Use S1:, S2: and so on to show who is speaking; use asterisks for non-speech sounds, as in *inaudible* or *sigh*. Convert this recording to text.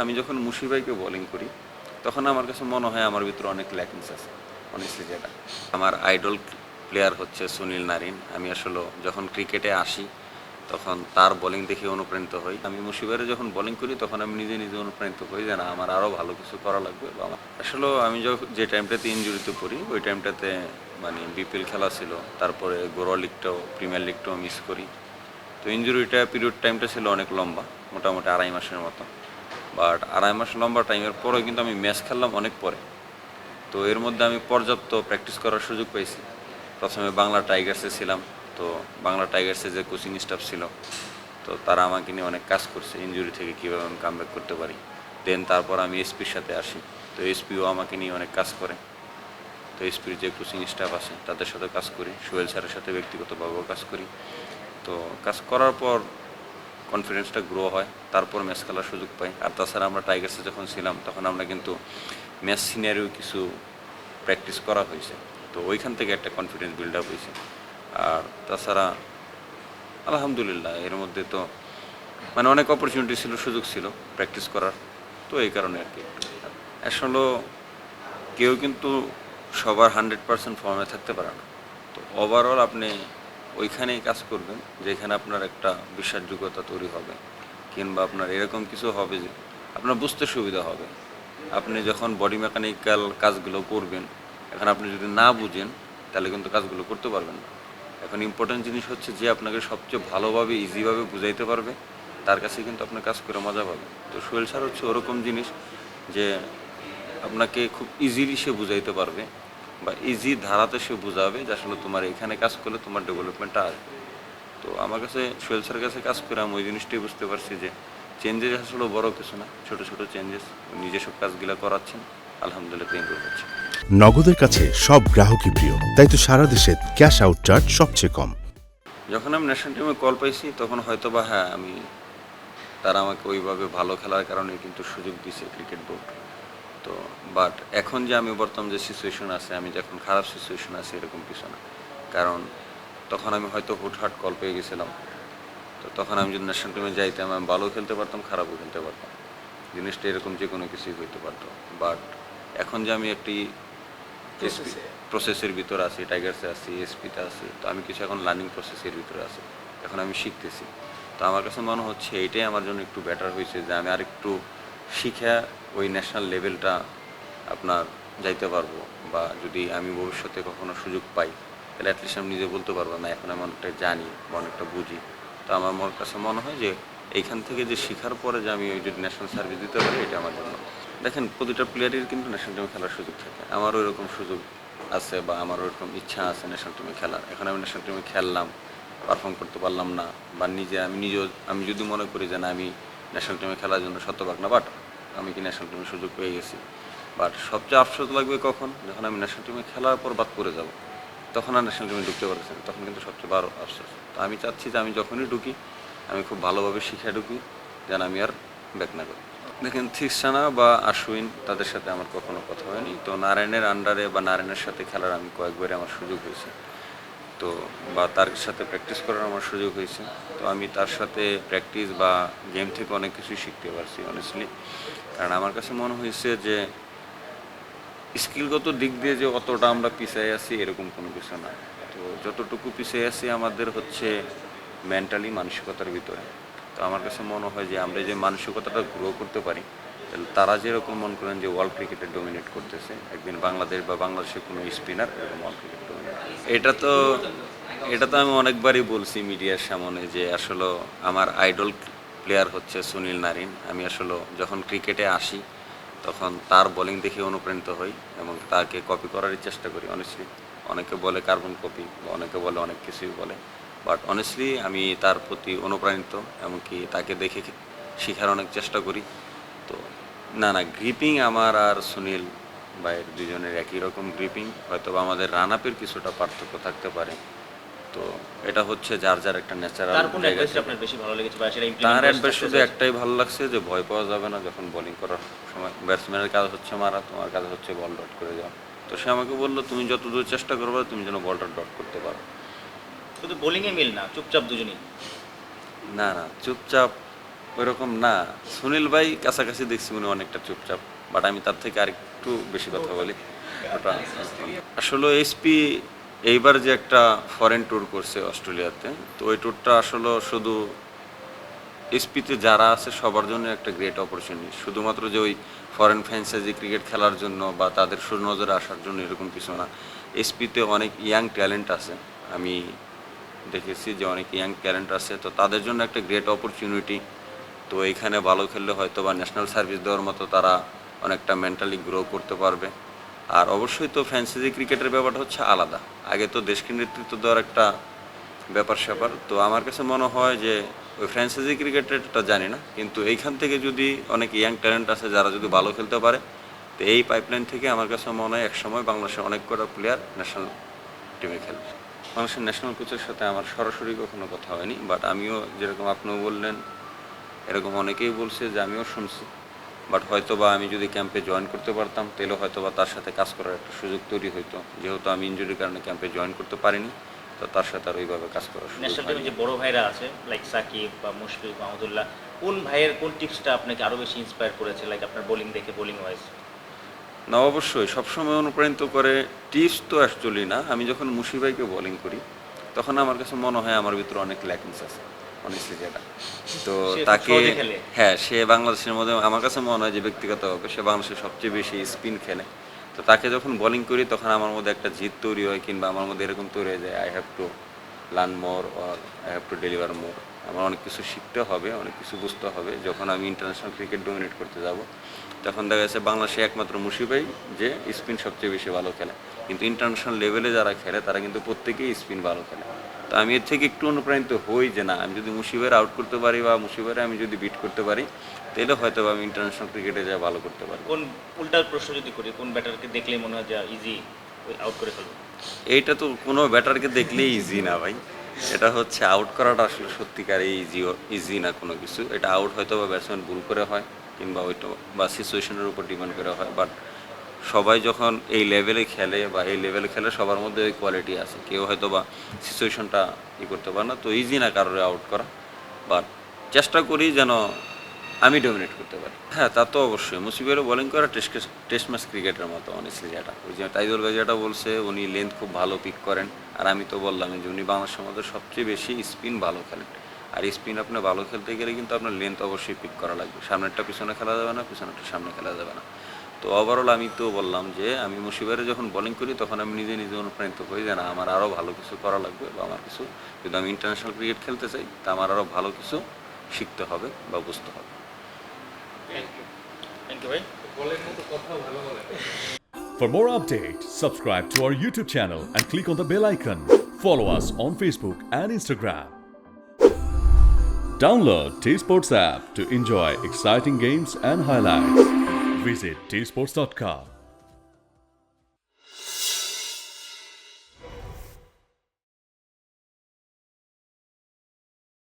S1: আমি যখন মুশিবাইকে বোলিং করি, তখন আমার কাছে মনে হয় আমার ভিতরে অনেক ল্যাকিংস আছে অনেস্টলি যেটা। আমার আইডল প্লেয়ার হচ্ছে সুনীল নারিন। আমি আসলে যখন ক্রিকেটে আসি, তখন তার বোলিং দেখে অনুপ্রাণিত হই। আমি মুশিবারে যখন বোলিং করি, তখন আমি নিজে নিজে অনুপ্রাণিত হই যে না, আমার আরও ভালো কিছু করা লাগবে বা আসলে আমি যে টাইমটাতে ইনজুরিতে পড়ি, ওই টাইমটাতে মানে বিপিএল খেলা ছিল। তারপরে গোড়া লিগটাও প্রিমিয়ার লিগটাও মিস করি। তো ইঞ্জুরিটা পিরিয়ড টাইমটা ছিল অনেক লম্বা, মোটামুটি আড়াই মাসের মতো। বাট আড়াই মাস লম্বা টাইমের পরেও কিন্তু আমি ম্যাচ খেললাম অনেক পরে। তো এর মধ্যে আমি পর্যাপ্ত প্র্যাকটিস করার সুযোগ পেয়েছি প্রথমে বাংলা টাইগার্সে ছিলাম, তো বাংলা টাইগার্সে যে কোচিং স্টাফ ছিল, তো তারা আমাকে নিয়ে অনেক কাজ করছে ইনজুরি থেকে কীভাবে আমি কামব্যাক করতে পারি। দেন তারপর আমি এসপির সাথে আসি, তো এসপিও আমাকে নিয়ে অনেক কাজ করে। তো এসপির যে কোচিং স্টাফ আছে, তাদের সাথে কাজ করি, সোহেল স্যারের সাথে ব্যক্তিগতভাবেও কাজ করি। তো কাজ করার পর কনফিডেন্সটা গ্রো হয়, তারপর ম্যাচ খেলার সুযোগ পাই। আর তাছাড়া আমরা টাইগার্সে যখন ছিলাম, তখন আমরা কিন্তু ম্যাচ সিনারিও কিছু প্র্যাকটিস করা হয়েছে। তো ওইখান থেকে একটা কনফিডেন্স বিল্ড আপ হয়েছে। আর তাছাড়া আলহামদুলিল্লাহ, এর মধ্যে তো মানে অনেক অপরচুনিটি ছিল, সুযোগ ছিল প্র্যাকটিস করার। তো এই কারণে আর কি। আসলে কেউ কিন্তু সবার হান্ড্রেড পার্সেন্ট ফর্মে থাকতে পারে না। তো ওভারঅল আপনি ওইখানেই কাজ করবেন, যেখানে আপনার একটা বিশ্বাসযোগ্যতা তৈরি হবে, কিংবা আপনার এরকম কিছু হবে যে আপনার বুঝতে সুবিধা হবে। আপনি যখন বডি মেকানিক্যাল কাজগুলো করবেন, এখন আপনি যদি না বুঝেন, তাহলে কিন্তু কাজগুলো করতে পারবেন না। এখন ইম্পর্টেন্ট জিনিস হচ্ছে যে আপনাকে সবচেয়ে ভালোভাবে ইজিভাবে বুঝাইতে পারবে, তার কাছে কিন্তু আপনার কাজ করে মজা পাবে তো সোহেল স্যার হচ্ছে ওরকম জিনিস যে আপনাকে খুব ইজিলি সে বুঝাইতে পারবে। বা ইজি ধারাতে সে বোঝাবে যে আসলে তোমার এখানে কাজ করলে তোমার ডেভেলপমেন্টটা আসবে। তো আমার কাছে সোহেল স্যারের কাছে কাজ করে আমি ওই জিনিসটাই বুঝতে পারছি যে চেঞ্জেস আসলে বড় কিছু না ছোট ছোট চেঞ্জেস নিজস্ব কাজগুলো করাচ্ছেন আলহামদুলিল্লাহ ইম্প্রুভ হচ্ছে
S2: নগদের কাছে সব গ্রাহকই প্রিয় তাই তো সারা দেশে ক্যাশ আউট চার্জ সবচেয়ে কম।
S1: যখন আমি ন্যাশনাল টিমে কল পাইছি তখন হয়তো বা হ্যাঁ আমি তারা আমাকে ওইভাবে ভালো খেলার কারণে কিন্তু সুযোগ দিছে ক্রিকেট বোর্ড তো বাট এখন যে আমি বর্তমান যে সিচুয়েশন আছে আমি যখন খারাপ সিচুয়েশন আছে এরকম কিছু না। কারণ তখন আমি হয়তো হুটহাট কল পেয়ে গেছিলাম। তো তখন আমি যদি ন্যাশনাল টিমে যাইতাম আমি ভালো খেলতে পারতাম খারাপও খেলতে পারতাম। জিনিসটা এরকম যে কোনো কিছুই হইতে পারতো। বাট এখন যে আমি একটি এসপি প্রসেসের ভিতর আছি টাইগার্সে আছি এসপিতে আছি তো আমি কিছু এখন লার্নিং প্রসেসের ভিতরে আছি। এখন আমি শিখতেছি। তো আমার কাছে মনে হচ্ছে এইটাই আমার জন্য একটু বেটার হয়েছে যে আমি আরেকটু শিখে ওই ন্যাশনাল লেভেলটা আপনার যাইতে পারব বা যদি আমি ভবিষ্যতে কখনো সুযোগ পাই, তাহলে অ্যাটলিস্ট আমি নিজে বলতে পারব, না, এখন আমি অনেকটা জানি বা অনেকটা বুঝি। তো আমার মনের কাছে মনে হয় যে এইখান থেকে যে শেখার পরে যে আমি ওই যদি ন্যাশনাল সার্ভিস দিতে পারি, এটা আমার জন্য। দেখেন, প্রতিটা প্লেয়ারের কিন্তু ন্যাশনাল টিমে খেলার সুযোগ থাকে। আমারও এরকম সুযোগ আছে বা আমার ওরকম ইচ্ছা আছে ন্যাশনাল টিমে খেলার। এখন আমি ন্যাশনাল টিমে খেললাম পারফর্ম করতে পারলাম না, বা নিজে আমি নিজেও আমি যদি মনে করি যে না, আমি ন্যাশনাল টিমে খেলার জন্য শতভাগ না বাট আমি কি ন্যাশনাল টিমে সুযোগ পেয়ে গেছি। বাট সবচেয়ে আফসোস লাগবে কখন? যখন আমি ন্যাশনাল টিমে খেলার পর বাদ করে যাব, তখন আর ন্যাশনাল টিমে ঢুকতে পারছি না, তখন কিন্তু সবচেয়ে বড় আফসোস। তো আমি চাচ্ছি যে আমি যখনই ঢুকি, আমি খুব ভালোভাবে শিখে ঢুকি, যেন আমি আর ব্যাক না করি। দেখেন থিসানা বা আশ্বিন তাদের সাথে আমার কখনো কথা হয়নি। তো নারায়ণের আন্ডারে বা নারায়ণের সাথে খেলার আমি কয়েকবারই আমার সুযোগ হয়েছে। তো বা তার সাথে প্র্যাকটিস করার আমার সুযোগ হয়েছে। তো আমি তার সাথে প্র্যাকটিস বা গেম থেকে অনেক কিছুই শিখতে পারছি অনেস্টলি কারণ আমার কাছে মনে হয়েছে যে স্কিলগত দিক দিয়ে যে অতটা আমরা পিছিয়ে আছি, এরকম কোনো কিছু না। তো যতটুকু পিছিয়ে আছি, আমাদের হচ্ছে মেন্টালি মানসিকতার ভিতরে। তো আমার কাছে মনে হয় যে আমরা যে মানসিকতাটা গ্রো করতে পারি তারা যেরকম মনে করেন যে ওয়ার্ল্ড ক্রিকেটে ডোমিনেট করতেছে, একদিন বাংলাদেশ বা বাংলাদেশের কোনো স্পিনার এরকম ওয়ার্ল্ড ক্রিকেট এটা তো এটা তো আমি অনেকবারই বলছি মিডিয়ার সামনে যে আসলে আমার আইডল প্লেয়ার হচ্ছে সুনীল নারিন। আমি আসলে যখন ক্রিকেটে আসি, তখন তার বোলিং দেখে অনুপ্রাণিত হই এবং তাকে কপি করারই চেষ্টা করি অনেস্টলি অনেকে বলে কার্বন কপি বা অনেকে বলে অনেক কিছুই বলে। বাট অনেস্টলি আমি তার প্রতি অনুপ্রাণিত, এমনকি তাকে দেখে শেখার অনেক চেষ্টা করি। না না গ্রিপিং আমার আর সুনীল ভাইয়ের দুজনের একই রকম গ্রিপিং হয়তো বা আমাদের রান আপের কিছুটা পার্থক্য থাকতে পারে। তো এটা হচ্ছে যার যার একটা ন্যাচারাল
S3: তার
S1: অ্যাডভাইস শুধু একটাই ভালো লাগছে যে ভয় পাওয়া যাবে না যখন বোলিং করার সময়। ব্যাটসম্যানের কাজ হচ্ছে মারা তোমার কাজ হচ্ছে বল ডট করে যাওয়া। তো সে আমাকে বলল তুমি যত দূর চেষ্টা করবে তুমি যেন বলটা ডট করতে পারো।
S3: শুধু বোলিং এ মিল না চুপচাপ দুজনেই?
S1: না না চুপচাপ ওইরকম না। সুনীল ভাই কাছাকাছি দেখছি উনি অনেকটা চুপচাপ বাট আমি তার থেকে আরেকটু বেশি কথা বলি। ওটা আসলে এসপি এইবার যে একটা ফরেন ট্যুর করছে অস্ট্রেলিয়াতে তো ওই ট্যুরটা আসলে শুধু এসপিতে যারা আছে সবার জন্য একটা গ্রেট অপরচুনিটি শুধুমাত্র যে ওই ফরেন ফ্র্যাঞ্চাইজি ক্রিকেট খেলার জন্য বা তাদের সুনজরে আসার জন্য এরকম কিছু না। এসপিতে অনেক ইয়াং ট্যালেন্ট আছে। আমি দেখেছি যে অনেক ইয়াং ট্যালেন্ট আছে তো তাদের জন্য একটা গ্রেট অপরচুনিটি তো এইখানে ভালো খেললে হয়তো বা ন্যাশনাল সার্ভিস দেওয়ার মতো তারা অনেকটা মেন্টালি গ্রো করতে পারবে। আর অবশ্যই তো ফ্যান্সিজি ক্রিকেটের ব্যাপারটা হচ্ছে আলাদা। আগে তো দেশকে নেতৃত্ব দেওয়ার একটা ব্যাপার স্যাপার। তো আমার কাছে মনে হয় যে ওই ফ্র্যাঞ্চাইজি ক্রিকেটেরটা জানি না। কিন্তু এইখান থেকে যদি অনেক ইয়াং ট্যালেন্ট আছে যারা যদি ভালো খেলতে পারে, তো এই পাইপলাইন থেকে আমার কাছে মনে হয় একসময় বাংলাদেশের অনেক কটা প্লেয়ার ন্যাশনাল টিমে খেলবে। বাংলাদেশের ন্যাশনাল কোচের সাথে আমার সরাসরি কখনো কথা হয়নি বাট আমিও যেরকম আপনিও বললেন এরকম অনেকেই বলছে যে আমিও শুনছি। বাট হয়তো বা আমি যদি ক্যাম্পে জয়েন করতে পারতাম তাহলে হয়তো বা তার সাথে কাজ করার একটা সুযোগ তৈরি হতো যেহেতু আমি ইঞ্জুরির কারণে ক্যাম্পে জয়েন করতে পারিনি তো তার সাথে আর ওইভাবে কাজ করার সুযোগ
S3: ন্যাশনাল
S1: হয়নি।
S3: টিমে যে বড় ভাইরা আছে লাইক সাকিব বা মুশফিক মাহমুদুল্লাহ কোন ভাইয়ের কোন টিপসটা আপনাকে আরও বেশি ইন্সপায়ার করেছে লাইক আপনার বোলিং দেখে বোলিং ওয়াইজ
S1: না অবশ্যই। সবসময় অনুপ্রাণিত করে টিপস তো অ্যাকচুয়ালি না। আমি যখন মুশিবাইকে বোলিং করি তখন আমার কাছে মনে হয় আমার ভিতরে অনেক ল্যাকিংস আছে। অনেস্টলি যেটা। *laughs* তো তাকে হ্যাঁ সে বাংলাদেশের মধ্যে আমার কাছে মনে হয় যে ব্যক্তিগতভাবে সে বাংলাদেশের সবচেয়ে বেশি স্পিন খেলে। তো তাকে যখন বোলিং করি তখন আমার মধ্যে একটা জিত তৈরি হয় কিংবা আমার মধ্যে এরকম তৈরি হয়ে যায় I have to learn more or I have to deliver more আমার অনেক কিছু শিখতে হবে অনেক কিছু বুঝতে হবে। যখন আমি ইন্টারন্যাশনাল ক্রিকেট ডোমিনেট করতে যাব তখন দেখা যাচ্ছে বাংলাদেশে একমাত্র মুশিবাই যে স্পিন সবচেয়ে বেশি ভালো খেলে। কিন্তু ইন্টারন্যাশনাল লেভেলে যারা খেলে তারা কিন্তু প্রত্যেকেই স্পিন ভালো খেলে। তো আমি এর থেকে একটু অনুপ্রাণিত হই যে না আমি যদি মুশিবের আউট করতে পারি বা মুশিবের আমি যদি বিট করতে পারি তাহলে হয়তো বা আমি ইন্টারন্যাশনাল ক্রিকেটে যা ভালো করতে পারি
S3: কোন উল্টার প্রশ্ন যদি করি কোন ব্যাটারকে দেখলেই মনে হয় যে ইজি আউট করে ফেলব?
S1: এইটা তো কোনো ব্যাটারকে দেখলেই ইজি না ভাই। এটা হচ্ছে আউট করাটা আসলে সত্যিকারে ইজি ইজি না কোনো কিছু। এটা আউট হয়তো বা ব্যাটসম্যান ভুল করে হয় কিংবা ওইটা বা সিচুয়েশনের উপর ডিপেন্ড করে হয় বাট সবাই যখন এই লেভেলে খেলে বা এই লেভেলে খেলে সবার মধ্যে ওই কোয়ালিটি আছে। কেউ হয়তো বা সিচুয়েশনটা ই করতে পারে না। তো ইজি না কারোর আউট করা। বাট চেষ্টা করি যেন আমি ডমিনেট করতে পারি। হ্যাঁ তা তো অবশ্যই। মুসিবেরও বোলিং করা টেস্ট টেস্ট ম্যাচ ক্রিকেটের মতো অনেস্টলি যেটা। ওই যে টাইদুল ভাই যেটা বলছে, উনি লেন্থ খুব ভালো পিক করেন। আর আমি তো বললাম যে উনি বাংলাদেশের মধ্যে সবচেয়ে বেশি স্পিন ভালো খেলেন। আর স্পিন আপনি ভালো খেলতে গেলে কিন্তু আপনার লেন্থ অবশ্যই পিক করা লাগবে। সামনেরটা পিছনে খেলা যাবে না, পিছনেরটা সামনে খেলা যাবে না। তো ওভারঅল আমি তো বললাম যে আমি মুশিবারে যখন বোলিং করি তখন আমি নিজে নিজে অনুপ্রাণিত হই যে না আমার আরও ভালো কিছু করা লাগবে বা আমার কিছু যদি আমি ইন্টারন্যাশনাল ক্রিকেট খেলতে চাই তা আমার আরও ভালো কিছু শিখতে হবে বা বুঝতে হবে
S3: থ্যাংক ইউ ভাই
S4: For more updates, subscribe to our YouTube channel and click on the bell icon. Follow us on Facebook and Instagram. Download T Sports app to enjoy exciting games and highlights. Visit tsports.com.